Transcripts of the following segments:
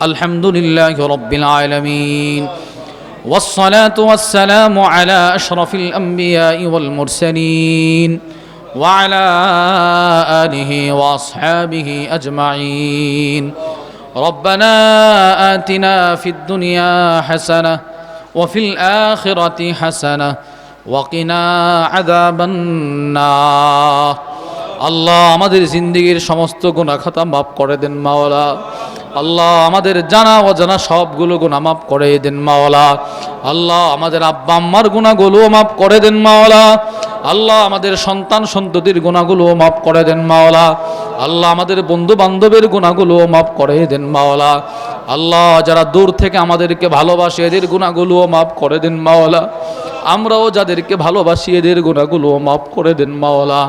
الحمد لله رب العالمين والصلاة والسلام على أشرف الأنبياء والمرسلين وعلى آله وأصحابه أجمعين ربنا آتنا في الدنيا حسنة وفي الآخرة حسنة وقنا عذاب النار আল্লাহ আমাদের জিন্দিগির সমস্ত গুণা খাতা মাফ করে দেন মাওলা আল্লাহ আমাদের জানা অজানা সবগুলো গুণা মাফ করে দেন মাওলা। আল্লাহ আমাদের আব্বা আম্মার গুণাগুলোও মাফ করে দেন মাওলা। আল্লাহ আমাদের সন্তান সন্ততির গুণাগুলোও মাফ করে দেন মাওলা। আল্লাহ আমাদের বন্ধু বান্ধবের গুণাগুলোও মাফ করে দেন মাওলা। আল্লাহ যারা দূর থেকে আমাদেরকে ভালোবাসে, এদের গুণাগুলোও মাফ করে দেন মাওলা। আমরাও যাদেরকে ভালোবাসি, এদের গোনাগুলো মাফ করে দেন মাওলা।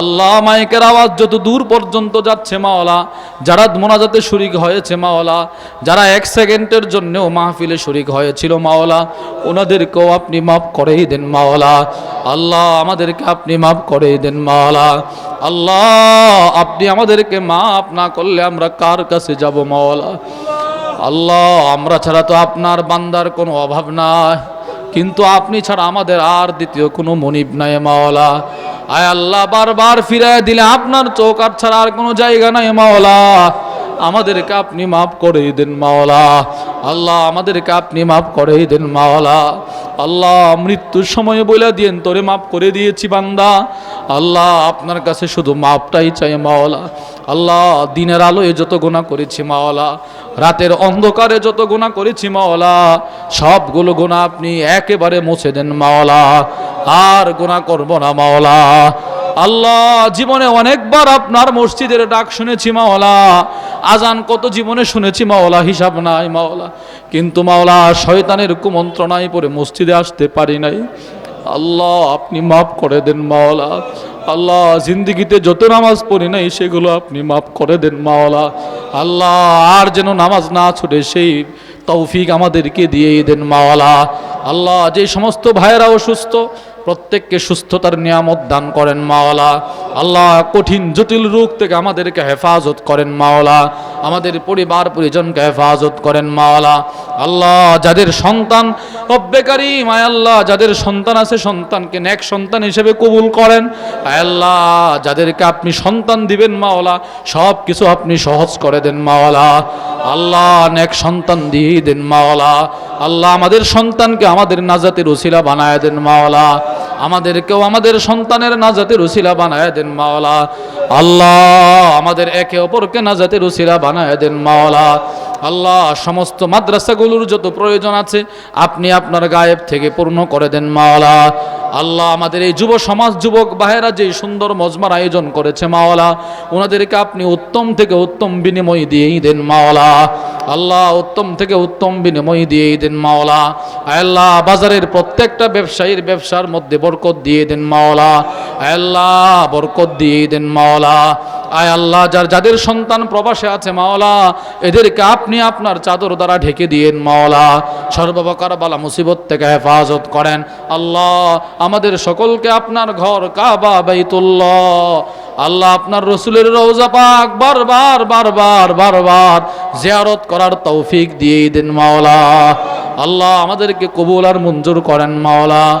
আল্লাহ মাইকের আওয়াজ যত দূর পর্যন্ত যাচ্ছে মাওলা, যারা মোনাজাতে শরিক হয়েছে মাওলা, যারা এক সেকেন্ডের জন্যও মাহফিলে শরিক হয়েছিল মাওলা, ওনাদেরকেও আপনি মাফ করেই দেন মাওলা। আল্লাহ আমাদেরকে আপনি মাফ করেই দেন মাওলা। আল্লাহ, আপনি আমাদেরকে মাফ না করলে আমরা কার কাছে যাব মাওলা? আল্লাহ, আমরা ছাড়া তো আপনার বান্দার কোনো অভাব নাই। কিন্তু আপনি ছাড়া আমাদের আর দ্বিতীয় কোনো মনিব নাই মাওলা। আয় আল্লাহ, বারবার ফিরায় দিলে আপনার চোখ আর ছাড়া আর কোনো জায়গা নাই মাওলা। আমাদেরকে আপনি মাফ করেই দেন মাওলা। আল্লাহ, আমাদেরকে আপনি মাফ করেই দেন মাওলা। আল্লাহ মৃত্যুর সময় বলে দিয়েন, তোরে মাফ করে দিয়েছি বান্দা। আল্লাহ আপনার কাছে শুধু মাপটাই চাই মাওলা। আল্লাহ দিনের আলোয় যত গোনা করেছি মাওলা, রাতের অন্ধকারে যত গোনা করেছি মাওলা, সবগুলো গোনা আপনি একেবারে মুছে দেন মাওলা। আর গোনা করব না মাওলা। আল্লাহ জীবনে অনেকবার আপনার মসজিদের ডাক শুনেছি মাওলা। আজান কত জীবনে শুনেছি, মাওলা, হিসাব নাই, মাওলা। কিন্তু মাওলা, শয়তানের কুমন্ত্রণায় পরে মসজিদে আসতে পারি নাই। আল্লাহ, আপনি মাফ করে দেন, মাওলা। আল্লাহ, জিন্দিগিতে যত নামাজ পড়ি নাই, সেগুলো আপনি মাফ করে দেন, মাওলা। আল্লাহ, আর যেন নামাজ না ছুটে, সেই তৌফিক আমাদেরকে দিয়েই দেন, মাওলা। আল্লাহ, যে সমস্ত ভাইয়েরা অসুস্থ প্রত্যেককে সুস্থতার নিয়ামত দান করেন মাওলা। আল্লাহ কঠিন, জটিল রোগ থেকে আমাদেরকে হেফাজত করেন মাওলা। আমাদের পরিবার, পরিজনকে হেফাজত করেন মাওলা। আল্লাহ যাদের সন্তান রব্বেকারী মায় আল্লাহ যাদের সন্তান আছে, সন্তানকে নেক সন্তান হিসেবে কবুল করেন। আল্লাহ যাদেরকে আপনি সন্তান দিবেন মাওলা সব কিছু আপনি সহজ করে দেন মাওলা। আল্লাহ নেক সন্তান দিয়ে দেন মাওলা। আল্লাহ আমাদের সন্তানকে আমাদের নাজাতের উসিলা বানায় দেন মাওলা। আমাদেরকেও আমাদের সন্তানের নাজাতের উসিলা বানায় দেন মাওলা। আল্লাহ, আমাদের একে অপরকে নাজাতের উসিলা বানায় দেন মাওলা। আল্লাহ, সমস্ত মাদ্রাসাগুলোর যত প্রয়োজন আছে, আপনি আপনার গায়েব থেকে পূর্ণ করে দেন মাওলা। আল্লাহ, আমাদের এই যুব সমাজ, যুবক বাহেরা যে সুন্দর মজমার আয়োজন করেছে মাওলা, ওনাদেরকে আপনি উত্তম থেকে উত্তম বিনিময় দিয়েই দেন মাওলা। আল্লাহ উত্তম থেকে উত্তম বিনিময় দিয়ে দেন মাওলা। আল্লাহ বাজারের প্রত্যেকটা ব্যবসায়ীর ব্যবসার মধ্যে বরকত দিয়ে দেন মাওলা। আল্লাহ, বরকত দিয়ে দেন মাওলা। আয় আল্লাহ, যার যাদের সন্তান প্রবাসে আছে মাওলা, এদেরকে আপনি আপনার চাদর দ্বারা ঢেকে দিয়েন মাওলা। সর্বপ্রকার বালা মুসিবত থেকে হেফাজত করেন। আল্লাহ, আমাদের সকলকে আপনার ঘর কাবা, বাইতুল্লাহ। আল্লাহ, আপনার রসুলের রওজা পাক বারবার বারবার বারবার জিয়ারত করার তৌফিক দিয়েই দেন মাওলা। আল্লাহ, আমাদেরকে কবুল আর মঞ্জুর করেন মাওলা।